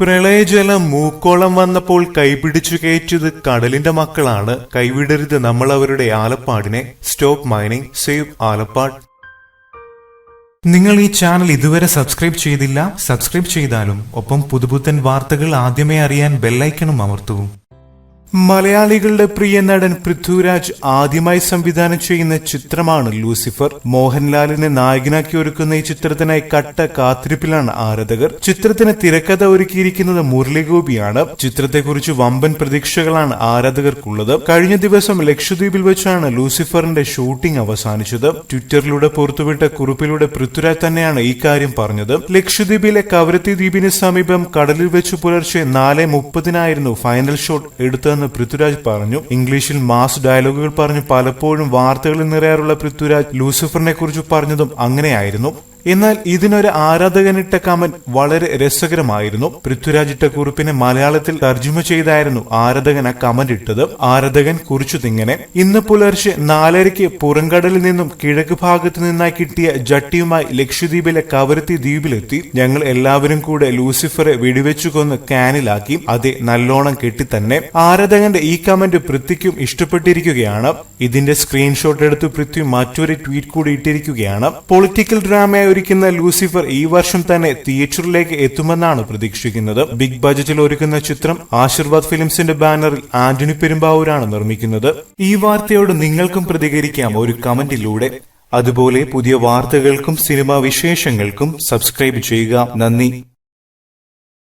പ്രളയജലം മൂക്കോളം വന്നപ്പോൾ കൈപിടിച്ചു കയറ്റിയത് കടലിന്റെ മക്കളാണ്. കൈവിടരുത് നമ്മൾ അവരുടെ ആലപ്പാടിനെ. Stop mining save Alappad. നിങ്ങൾ ഈ ചാനൽ ഇതുവരെ സബ്സ്ക്രൈബ് ചെയ്തില്ല? സബ്സ്ക്രൈബ് ചെയ്താലും ഒപ്പം പുതുപുത്തൻ വാർത്തകൾ ആദ്യമേ അറിയാൻ ബെല്ലൈക്കണും അമർത്തൂ. മലയാളികളുടെ പ്രിയ നടൻ പൃഥ്വിരാജ് ആദ്യമായി സംവിധാനം ചെയ്യുന്ന ചിത്രമാണ് ലൂസിഫർ. മോഹൻലാലിനെ നായകനാക്കി ഒരുക്കുന്ന ഈ ചിത്രത്തിനായി കട്ട കാത്തിരിപ്പിലാണ് ആരാധകർ. ചിത്രത്തിന് തിരക്കഥ ഒരുക്കിയിരിക്കുന്നത് മുരളിഗോപിയാണ്. ചിത്രത്തെക്കുറിച്ച് വമ്പൻ പ്രതീക്ഷകളാണ് ആരാധകർക്കുള്ളത്. കഴിഞ്ഞ ദിവസം ലക്ഷദ്വീപിൽ വെച്ചാണ് ലൂസിഫറിന്റെ ഷൂട്ടിംഗ് അവസാനിച്ചത്. ട്വിറ്ററിലൂടെ പുറത്തുവിട്ട കുറിപ്പിലൂടെ പൃഥ്വിരാജ് തന്നെയാണ് ഈ കാര്യം പറഞ്ഞത്. ലക്ഷദ്വീപിലെ കവരത്തി ദ്വീപിന് സമീപം കടലിൽ വെച്ച് പുലർച്ചെ നാല് മുപ്പതിനായിരുന്നു ഫൈനൽ ഷോട്ട് എടുത്തതെന്ന് പൃഥ്വിരാജ് പറഞ്ഞു. ഇംഗ്ലീഷിൽ മാസ് ഡയലോഗുകൾ പറഞ്ഞു പലപ്പോഴും വാർത്തകളിൽ നിറയാറുള്ള പൃഥ്വിരാജ് ലൂസിഫറിനെ കുറിച്ച് പറഞ്ഞതും അങ്ങനെയായിരുന്നു. എന്നാൽ ഇതിനൊരു ആരാധകനിട്ട കമന്റ് വളരെ രസകരമായിരുന്നു. പൃഥ്വിരാജ് ഇട്ട കുറിപ്പിനെ മലയാളത്തിൽ തർജമ ചെയ്തായിരുന്നു ആരാധകൻ ആ കമന്റ് ഇട്ടത്. ആരാധകൻ കുറിച്ചതിങ്ങനെ ഇന്ന് പുലർച്ചെ നാലരയ്ക്ക് പുറംകടലിൽ നിന്നും കിഴക്ക് ഭാഗത്ത് നിന്നായി കിട്ടിയ ജട്ടിയുമായി ലക്ഷദ്വീപിലെ കവരത്തി ദ്വീപിലെത്തി. ഞങ്ങൾ എല്ലാവരും കൂടെ ലൂസിഫറെ വെടിവെച്ചു കൊന്ന് കാനിലാക്കി. അതെ നല്ലോണം കെട്ടി തന്നെ ആരാധകന്റെ ഈ കമന്റ് പൃഥ്വിക്കും ഇഷ്ടപ്പെട്ടിരിക്കുകയാണ്. ഇതിന്റെ സ്ക്രീൻഷോട്ട് എടുത്ത് പൃഥ്വി മറ്റൊരു ട്വീറ്റ് കൂടി ഇട്ടിരിക്കുകയാണ്. പൊളിറ്റിക്കൽ ഡ്രാമയായി ഒരുക്കുന്ന ലൂസിഫർ ഈ വർഷം തന്നെ തിയേറ്ററിലേക്ക് എത്തുമെന്നാണ് പ്രതീക്ഷിക്കുന്നത്. ബിഗ് ബജറ്റിൽ ഒരുക്കുന്ന ചിത്രം ആശീർവാദ് ഫിലിംസിന്റെ ബാനറിൽ ആന്റണി പെരുമ്പാവൂരാണ് നിർമ്മിക്കുന്നത്. ഈ വാർത്തയോട് നിങ്ങൾക്കും പ്രതികരിക്കാം ഒരു കമന്റിലൂടെ. അതുപോലെ പുതിയ വാർത്തകൾക്കും സിനിമാ വിശേഷങ്ങൾക്കും സബ്സ്ക്രൈബ് ചെയ്യുക. നന്ദി.